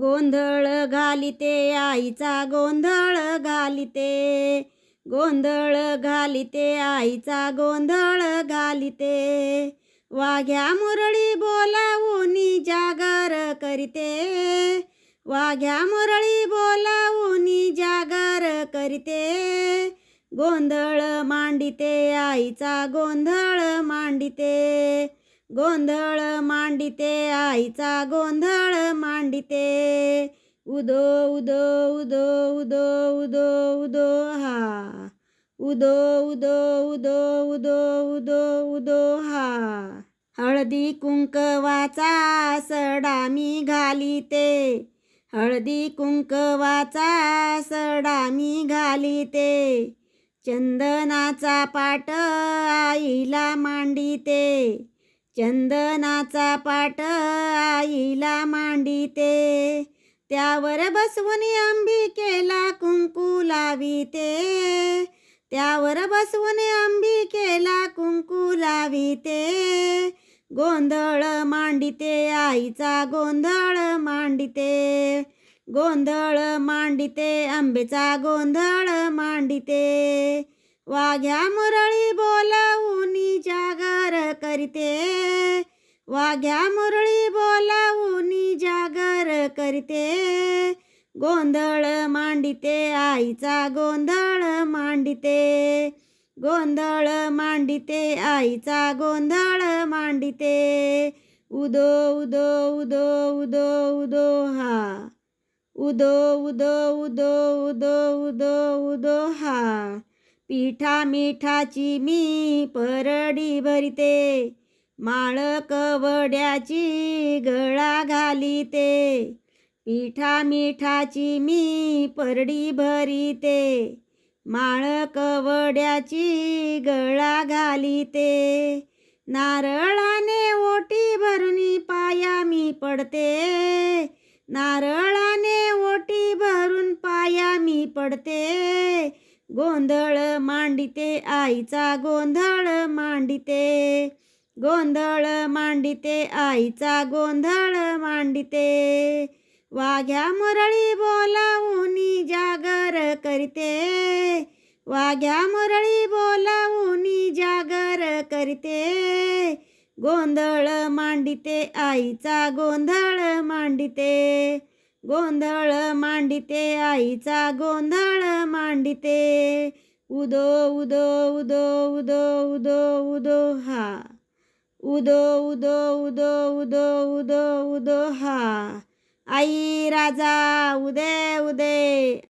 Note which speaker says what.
Speaker 1: गोंधळ घालिते आईचा गोंधळ घालिते. गोंधळ घालिते आईचा गोंधळ घालिते. वाघ्या मुरळी बोलावूनी जागर करीते. वाघ्या मुरळी बोलावूनी जागर करीते. गोंधळ मांडिते आईचा गोंधळ मांडिते. गोंधळ मांडिते आईचा गोंधळ मांडिते उदो उदो उदो उदो उदो उदो हा उदो उदो उदो उदो उदो उदो हा हळदी कुंकवाचा सडा मी घालिते हळदी कुंकवाचा सडा मी घालिते चंदनाचा पाट आईला मांडिते चंदनाचा पाट आईला मांडिते. त्यावर बसवून अंबिकेला कुंकू लाविते. त्यावर बसवून अंबिकेला कुंकू लाविते. गोंधळ मांडिते आईचा गोंधळ मांडिते. गोंधळ मांडिते आंबेचा गोंधळ मांडिते. वाघ्या मुरळी बोलावूनी जागर करते. वाघ्या मुरळी बोलावूनी जागर करते. गोंधळ मांडिते आईचा गोंधळ मांडिते. गोंधळ मांडिते आईचा गोंधळ मांडिते. उदो उदो उदो उदो उदो हा. उदो उदो उदो उदो उदो उदो हा. पिठा मिठाची मी परडी भरिते माळ कवड्याची गळा घालिते. पिठा मिठाची मी परडी भरिते माळ कवड्याची गळा घालिते. नारळाने ओटी भरुनी पाया मी पडते नारळाने ओटी भरून पाया मी पडते. गोंधळ मांडिते आईचा गोंधळ मांडिते गोंधळ मांडिते आईचा गोंधळ मांडिते वाघ्या मुरळी बोलावूनी जागर करीते वाघ्या मुरळी बोलावूनी जागर करीते गोंधळ मांडिते आईचा गोंधळ मांडिते गोंधळ मांडिते आईचा गोंधळ मांडिते उदो उदो उदो उदो उदो उदो हा उदो उदो उदो उदो उदो उदो हा आई राजा उदे उदे